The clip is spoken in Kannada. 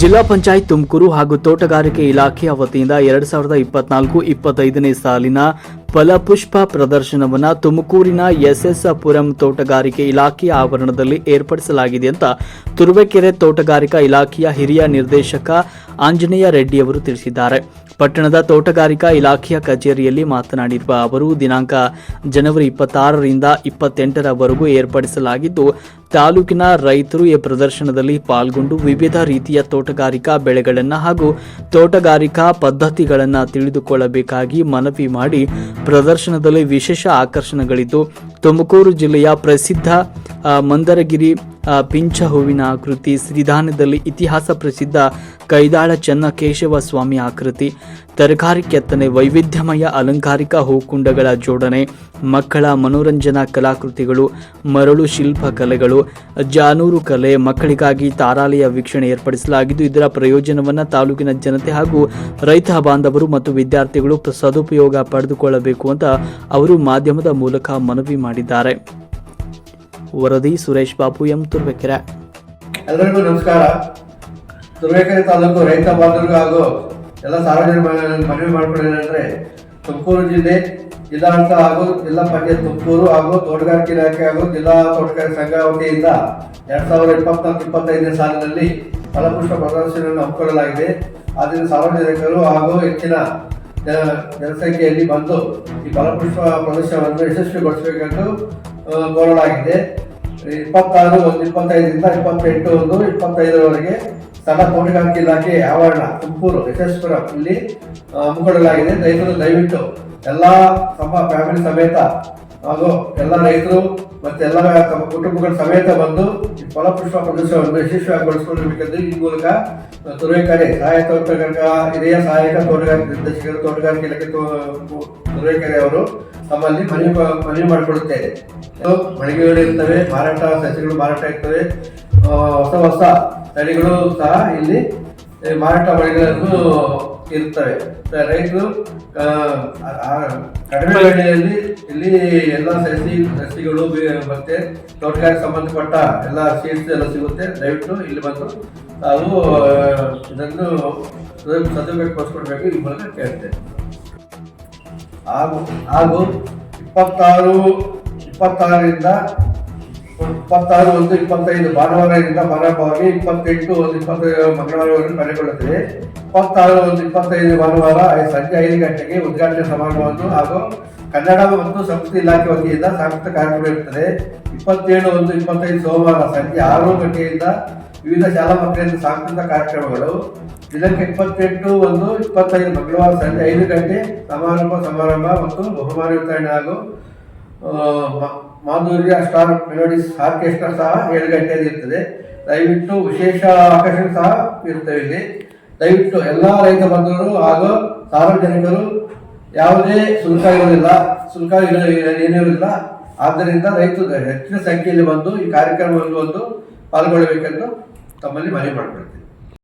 ಜಿಲ್ಲಾ ಪಂಚಾಯತ್ ತುಮಕೂರು ಹಾಗೂ ತೋಟಗಾರಿಕೆ ಇಲಾಖೆಯ ವತಿಯಿಂದ ಎರಡ್ ಸಾವಿರದ ಇಪ್ಪತ್ನಾಲ್ಕು ಇಪ್ಪತ್ತೈದನೇ ಸಾಲಿನ ಫಲಪುಷ್ಪ ಪ್ರದರ್ಶನವನ್ನು ತುಮಕೂರಿನ ಎಸ್ಎಸ್ಪುರಂ ತೋಟಗಾರಿಕೆ ಇಲಾಖೆಯ ಆವರಣದಲ್ಲಿ ಏರ್ಪಡಿಸಲಾಗಿದೆ ಅಂತ ತುರುವೇಕೆರೆ ತೋಟಗಾರಿಕಾ ಇಲಾಖೆಯ ಹಿರಿಯ ನಿರ್ದೇಶಕ ಆಂಜನೇಯ ರೆಡ್ಡಿಯವರು ತಿಳಿಸಿದ್ದಾರೆ. ಪಟ್ಟಣದ ತೋಟಗಾರಿಕಾ ಇಲಾಖೆಯ ಕಚೇರಿಯಲ್ಲಿ ಮಾತನಾಡಿರುವ ಅವರು, ದಿನಾಂಕ ಜನವರಿ ಇಪ್ಪತ್ತಾರರಿಂದ ಇಪ್ಪತ್ತೆಂಟರವರೆಗೂ ಏರ್ಪಡಿಸಲಾಗಿದ್ದು, ತಾಲೂಕಿನ ರೈತರು ಈ ಪ್ರದರ್ಶನದಲ್ಲಿ ಪಾಲ್ಗೊಂಡು ವಿವಿಧ ರೀತಿಯ ತೋಟಗಾರಿಕಾ ಬೆಳೆಗಳನ್ನು ಹಾಗೂ ತೋಟಗಾರಿಕಾ ಪದ್ಧತಿಗಳನ್ನು ತಿಳಿದುಕೊಳ್ಳಬೇಕಾಗಿ ಮನವಿ ಮಾಡಿ ಪ್ರದರ್ಶನದಲ್ಲಿ ವಿಶೇಷ ಆಕರ್ಷಣೆಗಳಿದ್ದು ತುಮಕೂರು ಜಿಲ್ಲೆಯ ಪ್ರಸಿದ್ಧ ಮಂದರಗಿರಿ ಪಿಂಚ ಹೂವಿನ ಆಕೃತಿ ಸಿರಿಧಾನ್ಯದಲ್ಲಿ ಇತಿಹಾಸ ಪ್ರಸಿದ್ಧ ಕೈದಾಳ ಚನ್ನಕೇಶವ ಸ್ವಾಮಿ ಆಕೃತಿ, ತರಕಾರಿ ಕೆತ್ತನೆ, ವೈವಿಧ್ಯಮಯ ಅಲಂಕಾರಿಕ ಹೂಕುಂಡಗಳ ಜೋಡಣೆ, ಮಕ್ಕಳ ಮನೋರಂಜನಾ ಕಲಾಕೃತಿಗಳು, ಮರಳು ಶಿಲ್ಪ ಕಲೆಗಳು, ಜಾನೂರು ಕಲೆ, ಮಕ್ಕಳಿಗಾಗಿ ತಾರಾಲಯ ವೀಕ್ಷಣೆ ಏರ್ಪಡಿಸಲಾಗಿದ್ದು, ಇದರ ಪ್ರಯೋಜನವನ್ನು ತಾಲೂಕಿನ ಜನತೆ ಹಾಗೂ ರೈತ ಬಾಂಧವರು ಮತ್ತು ವಿದ್ಯಾರ್ಥಿಗಳು ಸದುಪಯೋಗ ಪಡೆದುಕೊಳ್ಳಬೇಕು ಅಂತ ಅವರು ಮಾಧ್ಯಮದ ಮೂಲಕ ಮನವಿ ಮಾಡಿದ್ದಾರೆ ವರದಿ ಸುರೇಶ್ ಬಾಬು ಎಂ ತುರ್ಬೇಕೆರೆ ಎಲ್ಲರಿಗೂ ನಮಸ್ಕಾರ. ತುರ್ವೇಕೆರೆ ತಾಲೂಕು ರೈತ ಬಾಂಧವರಿಗೂ ಹಾಗೂ ಎಲ್ಲ ಸಾರ್ವಜನಿಕ ಮನವಿ ಮಾಡ್ಕೊಳ್ಳೋದಂದ್ರೆ ತುಮಕೂರು ಜಿಲ್ಲೆ ಜಿಲ್ಲಾಡಳಿತ ಹಾಗೂ ಜಿಲ್ಲಾ ಪಂಚಾಯತ್ ತುಮಕೂರು ಹಾಗೂ ತೋಟಗಾರಿಕೆ ಇಲಾಖೆ ಹಾಗೂ ಜಿಲ್ಲಾ ತೋಟಗಾರಿಕೆ ಸಂಘ ವತಿಯಿಂದ ಎರಡ್ ಸಾವಿರದ ಇಪ್ಪತ್ನಾಲ್ಕು ಇಪ್ಪತ್ತೈದನೇ ಸಾಲಿನಲ್ಲಿ ಫಲಪುಷ್ಪ ಪ್ರದರ್ಶನವನ್ನು ಹಮ್ಮಿಕೊಳ್ಳಲಾಗಿದೆ. ಆದ್ದರಿಂದ ಸಾರ್ವಜನಿಕರು ಹಾಗೂ ಹೆಚ್ಚಿನ ಜನಸಂಖ್ಯೆಯಲ್ಲಿ ಬಂದು ಈ ಫಲಪುಷ್ಪ ಪ್ರದರ್ಶನವನ್ನು ಯಶಸ್ವಿಗೊಳಿಸಬೇಕೆಂದು ಕೋರಲಾಗಿದೆ. ಇಪ್ಪತ್ತಾರು ಒಂದು ಇಪ್ಪತ್ತೈದರಿಂದ ಇಪ್ಪತ್ತೆಂಟು ಒಂದು ಇಪ್ಪತ್ತೈದರವರೆಗೆ ಸ್ಥಳ ತೋಟಗಾರಿಕೆ ಇಲಾಖೆ ಆವರಣ, ತುಮಕೂರು ಯಶಸ್ಪುರ ಇಲ್ಲಿ ಹಮ್ಮಿಕೊಳ್ಳಲಾಗಿದೆ. ರೈತರು ದಯವಿಟ್ಟು ಎಲ್ಲ ತಮ್ಮ ಫ್ಯಾಮಿಲಿ ಸಮೇತ ಹಾಗೂ ಎಲ್ಲ ರೈತರು ಮತ್ತೆ ಎಲ್ಲ ತಮ್ಮ ಕುಟುಂಬಗಳ ಸಮೇತ ಬಂದು ಫಲಪುಷ್ಪ ಪ್ರದರ್ಶನವನ್ನು ಯಶಸ್ವಿಯಾಗಿಗೊಳಿಸಿಕೊಳ್ಳಬೇಕೆಂದು ಈ ಮೂಲಕ ತುರುವೇಕೆರೆ ಸಹಾಯಕ ತೋಟಗಾರಿಕಾ, ಹಿರಿಯ ಸಹಾಯಕ ತೋಟಗಾರಿಕೆ ನಿರ್ದೇಶಕರು, ತೋಟಗಾರಿಕೆ ಇಲಾಖೆ ತೋ- ತುರುವೇಕೆರೆ ಅವರು ತಮ್ಮಲ್ಲಿ ಮನವಿ ಮನವಿ ಮಾಡಿಕೊಡುತ್ತೇನೆ ಮಳಿಗೆಗಳು ಇರ್ತವೆ, ಮಾರಾಟ ಸಸಿಗಳು ಮಾರಾಟ ಇರ್ತವೆ. ಹೊಸ ಹೊಸ ತಳಿಗಳು ಸಹ ಇಲ್ಲಿ ಮಾರಾಟ ಮಳಿಗೆಗಳನ್ನು ಇರ್ತವೆ ರೈತರು ಕಡಿಮೆ ಬೆಲೆಯಲ್ಲಿ ಇಲ್ಲಿ ಎಲ್ಲ ಸಸಿ, ಸಸಿಗಳು ಮತ್ತೆ ತೋಟಗಾರಿಕೆ ಸಂಬಂಧಪಟ್ಟ ಎಲ್ಲ ಸೀಡ್ಸ್ ಎಲ್ಲ ಸಿಗುತ್ತೆ. ದಯವಿಟ್ಟು ಇಲ್ಲಿ ಬಂದು ಇದನ್ನು ಇದನ್ನು ಸದುಪಯೋಗಪಡಿಸ್ಕೊಡ್ಬೇಕು ಈ ಮೂಲಕ ಕೇಳ್ತೇನೆ. ಹಾಗೂ ಹಾಗೂ ಇಪ್ಪತ್ತಾರು, ಇಪ್ಪತ್ತಾರರಿಂದ ಇಪ್ಪತ್ತಾರು ಒಂದು ಇಪ್ಪತ್ತೈದು ಭಾನುವಾರದಿಂದ ಪ್ರಾರಂಭವಾಗಿ ಇಪ್ಪತ್ತೆಂಟು ಒಂದು ಇಪ್ಪತ್ತೈದು ಮಂಗಳವಾರವರೆಗೂ ಕರೆಗೊಳ್ಳುತ್ತದೆ ಇಪ್ಪತ್ತಾರು ಒಂದು ಇಪ್ಪತ್ತೈದು ಭಾನುವಾರ ಸಂಜೆ ಐದು ಗಂಟೆಗೆ ಉದ್ಘಾಟನೆ ಸಮಾರಂಭವನ್ನು ಹಾಗೂ ಕನ್ನಡ ಮತ್ತು ಸಂಸ್ಕೃತಿ ಇಲಾಖೆ ವತಿಯಿಂದ ಸಾಂಸ್ಕೃತಿಕ ಕಾರ್ಯಕ್ರಮ ಇರುತ್ತದೆ. ಇಪ್ಪತ್ತೇಳು ಒಂದು ಇಪ್ಪತ್ತೈದು ಸೋಮವಾರ ಸಂಜೆ ಆರು ಗಂಟೆಯಿಂದ ವಿವಿಧ ಶಾಲಾ ಮಕ್ಕಳಿಂದ ಸಾಂಸ್ಕೃತಿಕ ಕಾರ್ಯಕ್ರಮಗಳು. ಇದಕ್ಕೆ ಇಪ್ಪತ್ತೆಂಟು ಒಂದು ಇಪ್ಪತ್ತೈದು ಮಂಗಳವಾರ ಸಂಜೆ ಐದು ಗಂಟೆ ಸಮಾರಂಭ ಸಮಾರಂಭ ಮತ್ತು ಬಹುಮಾನ ವಿತರಣೆ ಹಾಗೂ ಮಾಧುರ್ಯ ಸ್ಟಾರ್ ಮೆಲೋಡಿಸ್ ಆರ್ಕೆಸ್ಟ್ರಾ ಸಹ ಏಳು ಗಂಟೆಯಲ್ಲಿ ಇರ್ತದೆ. ದಯವಿಟ್ಟು ವಿಶೇಷ ಆಕರ್ಷಣೆ ಸಹ ಇರ್ತವೆ ಇಲ್ಲಿ. ದಯವಿಟ್ಟು ಎಲ್ಲ ರೈತ ಬಂಧುಗಳು ಹಾಗೂ ಸಾರ್ವಜನಿಕರು ಯಾವುದೇ ಶುಲ್ಕ ಇರೋದಿಲ್ಲ ಶುಲ್ಕ ಏನಿರೋದಿಲ್ಲ ಆದ್ದರಿಂದ ರೈತರು ಹೆಚ್ಚಿನ ಸಂಖ್ಯೆಯಲ್ಲಿ ಬಂದು ಈ ಕಾರ್ಯಕ್ರಮದಲ್ಲಿ ಬಂದು ಪಾಲ್ಗೊಳ್ಳಬೇಕೆಂದು ತಮ್ಮಲ್ಲಿ ಮನವಿ ಮಾಡಿಕೊಳ್ತೀನಿ.